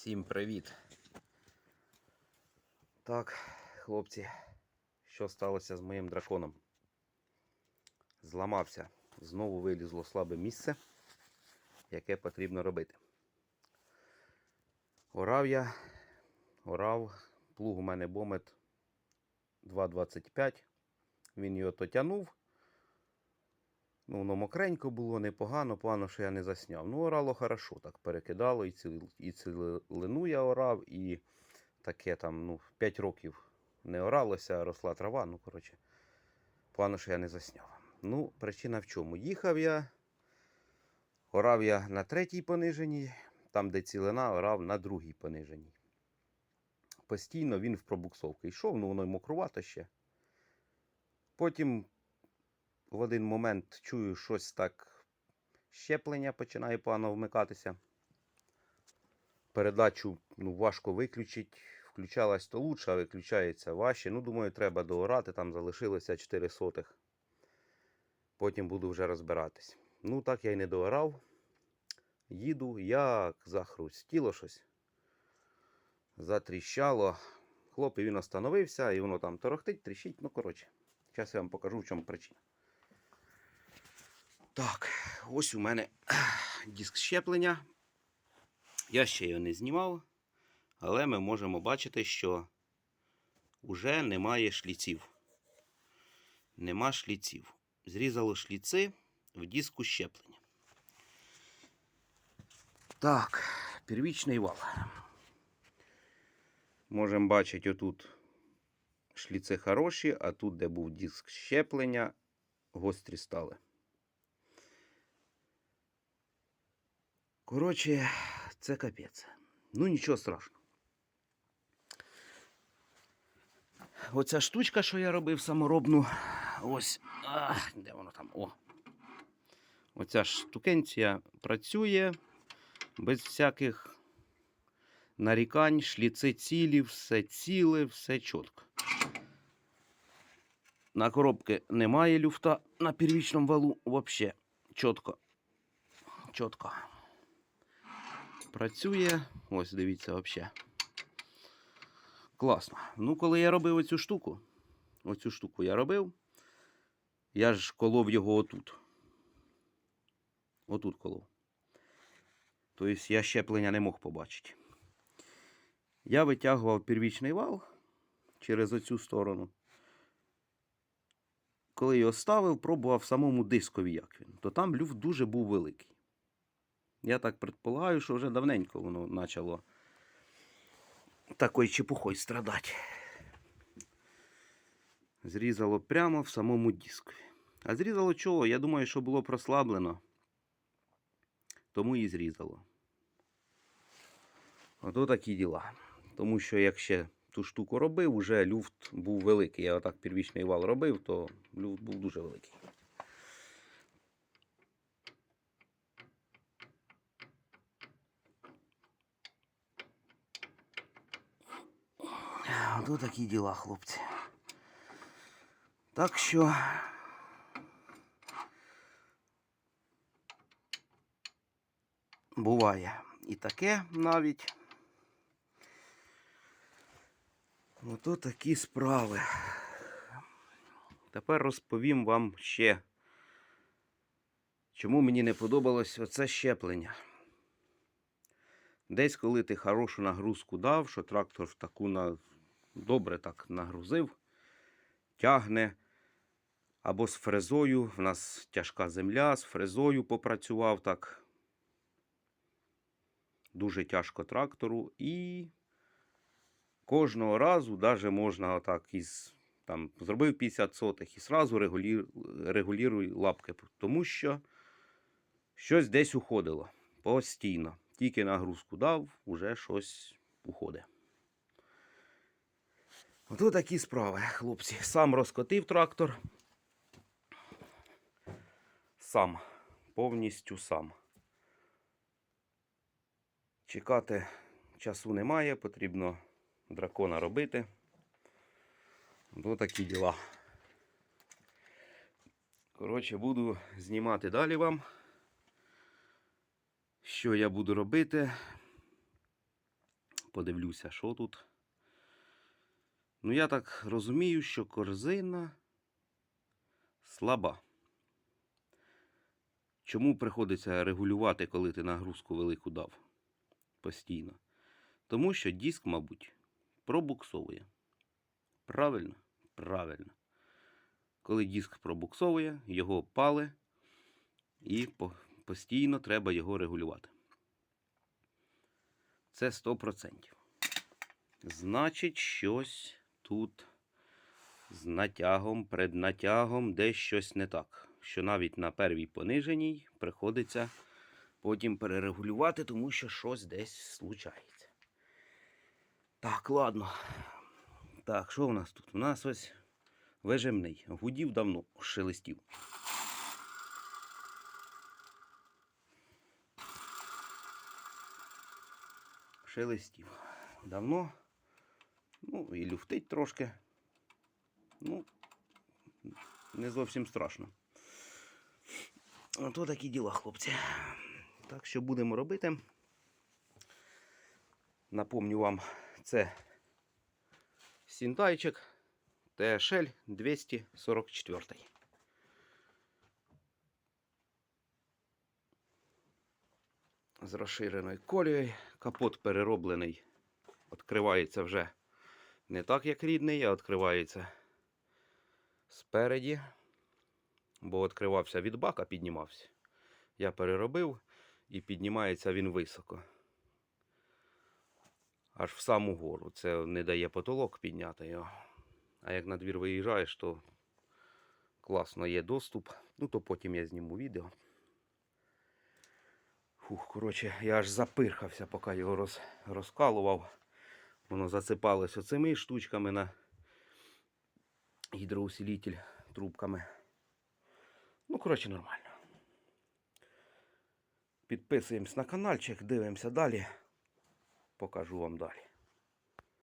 Всім привіт. Так, хлопці, що сталося з моїм драконом? Зламався. Знову вилізло слабе місце, яке потрібно робити. Орав я, орав, плуг у мене бомет 2,25. Він його то тянув. Ну, воно мокренько було, непогано, погано, що я не засняв. Ну, орало хорошо, так перекидало, і, ціл, і цілину я орав, і таке там, ну, 5 років не оралося, росла трава. Ну, коротше, погано, що я не засняв. Ну, причина в чому? Їхав я, орав я на третій пониженій, там, де цілина, орав на другій пониженій. Постійно він в пробуксовки йшов, ну воно й мокрувато ще. Потім в один момент чую щось так щеплення починає погано вмикатися. Передачу ну, важко виключити. Включалась то лучше, а виключається важче. Ну, думаю, треба доорати, там залишилося 4 сотих. Потім буду вже розбиратись. Ну, так я й не доорав. Їду, як захрустіло щось. Затріщало. Хлоп, і він остановився, і воно там торохтить, тріщить. Ну, коротше, зараз я вам покажу, в чому причина. Так, ось у мене диск щеплення. Я ще його не знімав, але ми можемо бачити, що вже немає шліців. Нема шліців. Зрізало шліци в диску щеплення. Так, первічний вал. Можемо бачити отут шліци хороші, а тут, де був диск щеплення, гострі стали. Коротше, це капець. Ну нічого страшного. Оця штучка, що я робив саморобну, ось. А, де воно там? О. Оця штукенція працює без всяких нарікань, шліци цілі, все ціле, все чітко. На коробки немає люфта на первічному валу взагалі чітко. Чітко. Працює. Ось, дивіться, взагалі. Класно. Ну, коли я робив оцю штуку, оцю штуку я робив, я ж колов його отут. Отут колов. Тобто я щеплення не мог побачити. Я витягував первічний вал через оцю сторону. Коли його ставив, пробував в самому дискові, як він, то там люфт дуже був великий. Я так предполагаю, що вже давненько воно почало такою чепухою страдати. Зрізало прямо в самому дискові. А зрізало чого? Я думаю, що було прослаблено. Тому і зрізало. Ото такі діла. Тому що як ще ту штуку робив, вже люфт був великий. Я отак первічний вал робив, то люфт був дуже великий. Ото такі діла, хлопці. Так що. Буває і таке навіть. Ото такі справи. Тепер розповім вам ще, чому мені не подобалось оце щеплення. Десь, коли ти хорошу нагрузку дав, що трактор в таку на... добре так нагрузив, тягне. Або з фрезою, в нас тяжка земля, з фрезою попрацював так. Дуже тяжко трактору. І кожного разу даже можна отак із там зробив 50 сотих і сразу регулі... регулюй лапки, тому що щось десь уходило постійно. Тільки нагрузку дав, уже щось уходить. Ото такі справи, хлопці. Сам розкотив трактор. Сам. Повністю сам. Чекати часу немає, потрібно дракона робити. Ось такі діла. Коротше, буду знімати далі вам. Що я буду робити? подивлюся, що тут. Ну, я так розумію, що корзина слаба. Чому приходиться регулювати, коли ти нагрузку велику дав постійно? Тому що диск, мабуть, пробуксовує. Правильно? Правильно. Коли диск пробуксовує, його пали і постійно треба його регулювати. Це 100%. Значить, щось тут з натягом, преднатягом, десь щось не так. Що навіть на первій пониженій приходиться потім перерегулювати, тому що щось десь случається. Так, ладно. Так, що у нас тут? У нас ось вижимний. Гудів давно, шелестів. Шелестів. Давно. Ну, і люфтить трошки. Ну, не зовсім страшно. Ото такі діла, хлопці. Так що будемо робити. Напомню вам, це Сінтайчик ТШЛ 244. З розширеною колією. Капот перероблений. Відкривається вже не так, як рідний, а відкривається спереді. Бо відкривався від бака, піднімався. Я переробив і піднімається він високо. Аж в саму гору. Це не дає потолок підняти його. А як на двір виїжджаєш, то класно є доступ. Ну, то потім я зніму відео. Фух, коротше, я аж запирхався, поки його роз, розкалував. Воно засипалось оцими штучками на гідроусилитель трубками. Ну, коротше, нормально. Підписуємось на каналчик, дивимося далі. Покажу вам далі.